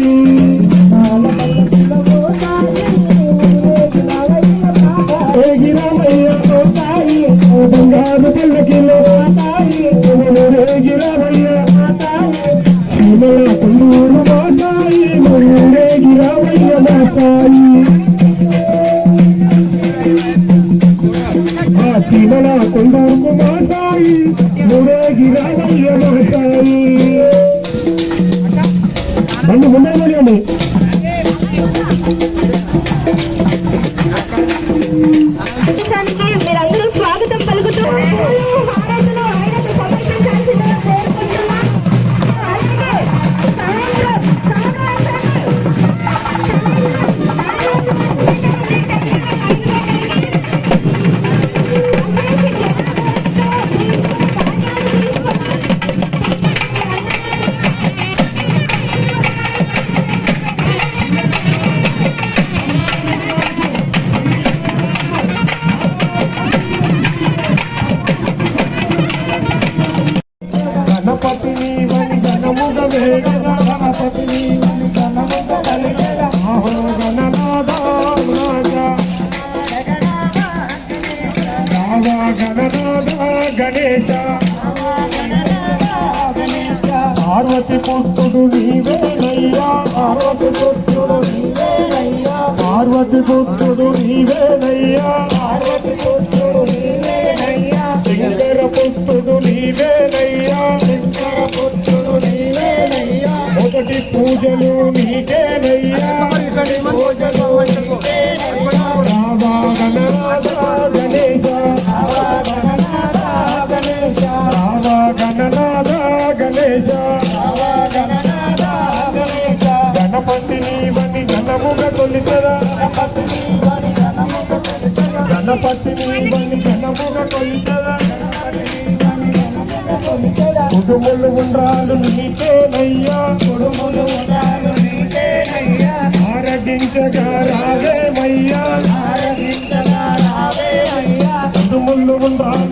సాయి రేగిరామయ్య ఓ సాయి బంగారు బండి ముందర పోనీయండి గణేశ పార్వతి పుత్రుడు నీవేనయ్యా పార్వతి పుత్రుడు నీవేనయ్యా పార్వతి పుత్రుడు నీవేనయ్యా. పూజలు నీకేనయ్యా నీకేనయ్యా కుడుములు ఉండ్రాలు నీకేనయ్యా కుడుములు ఉండ్రాలు నీకేనయ్యా ఆరగించగా రావేమయ్యా ఆరగించగా రావేమయ్యా కుడుములు ఉండ్రాలు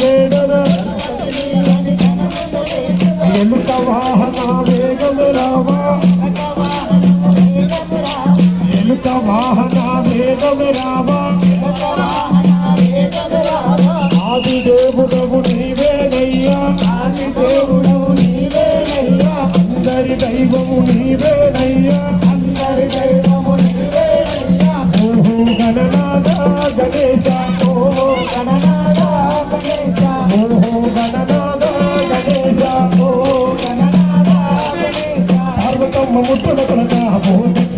వేగమ ఎలుక వాహన వేగము రావా ఎలుక వాహన వేగము రావా ఆది దేవుడవు దైవము నీవే. ब्रह्म मुद्र तनका भोज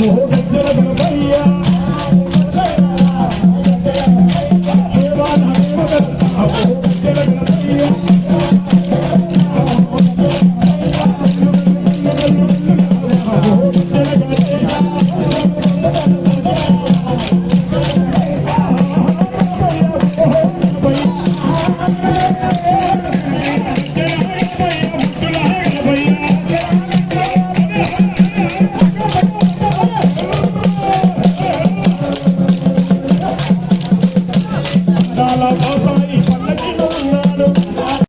morreu.